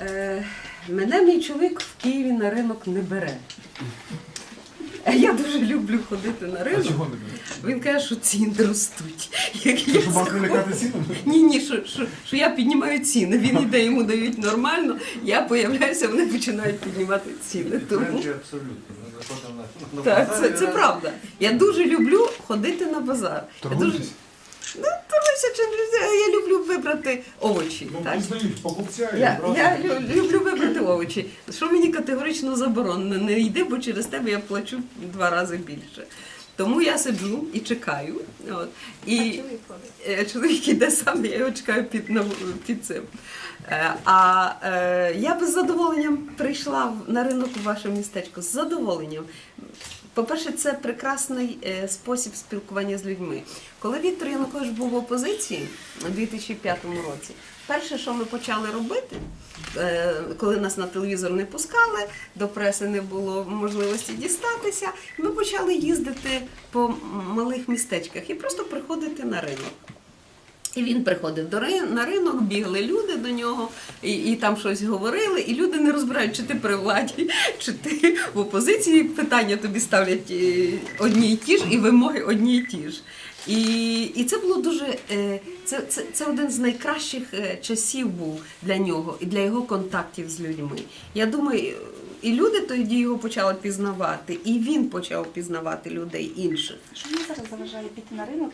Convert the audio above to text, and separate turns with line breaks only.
Е, мене мій чоловік в Києві на ринок не бере. Е, Я дуже люблю ходити на
А
ринок.
чого не буде?
Він каже, що ціни ростуть. Як я
вам
заходжу-
прилякати?
Ні, ні, що, що, що я піднімаю ціни. Він іде, йому дають нормально, я появляюся, вони починають піднімати ціни. Тому так, це, це правда. Я дуже люблю ходити на базар. Я дуже
Торгуєтесь?
Ну, чи не- я люблю вибрати овочі.
Ну,
так?
покупця
Я, я лю- люблю вибрати овочі. Що мені категорично заборонено, не йди, бо через тебе я плачу два рази більше. Тому я сиджу і чекаю. От, і е, чоловік іде сам, я його чекаю під, на- під цим. Е, А е, я би з задоволенням прийшла на ринок у ваше містечко. З задоволенням. По-перше, це прекрасний е, спосіб спілкування з людьми. Коли Віктор Янукович був в опозиції у 2005 році, перше, що ми почали робити, е, коли нас на телевізор не пускали, до преси не було можливості дістатися, ми почали їздити по малих містечках і просто приходити на ринок. І він приходив до ри- на ринок, бігли люди до нього, і, і там щось говорили, і люди не розбирають, чи ти при владі, чи ти в опозиції. Питання тобі ставлять е, одні й ті ж, і вимоги одні й ті ж. І, і це було дуже е, це, це, це один з найкращих е, часів був для нього і для його контактів з людьми. Я думаю, і люди тоді його почали пізнавати, і він почав пізнавати людей інших.
Що мені зараз заважає піти на ринок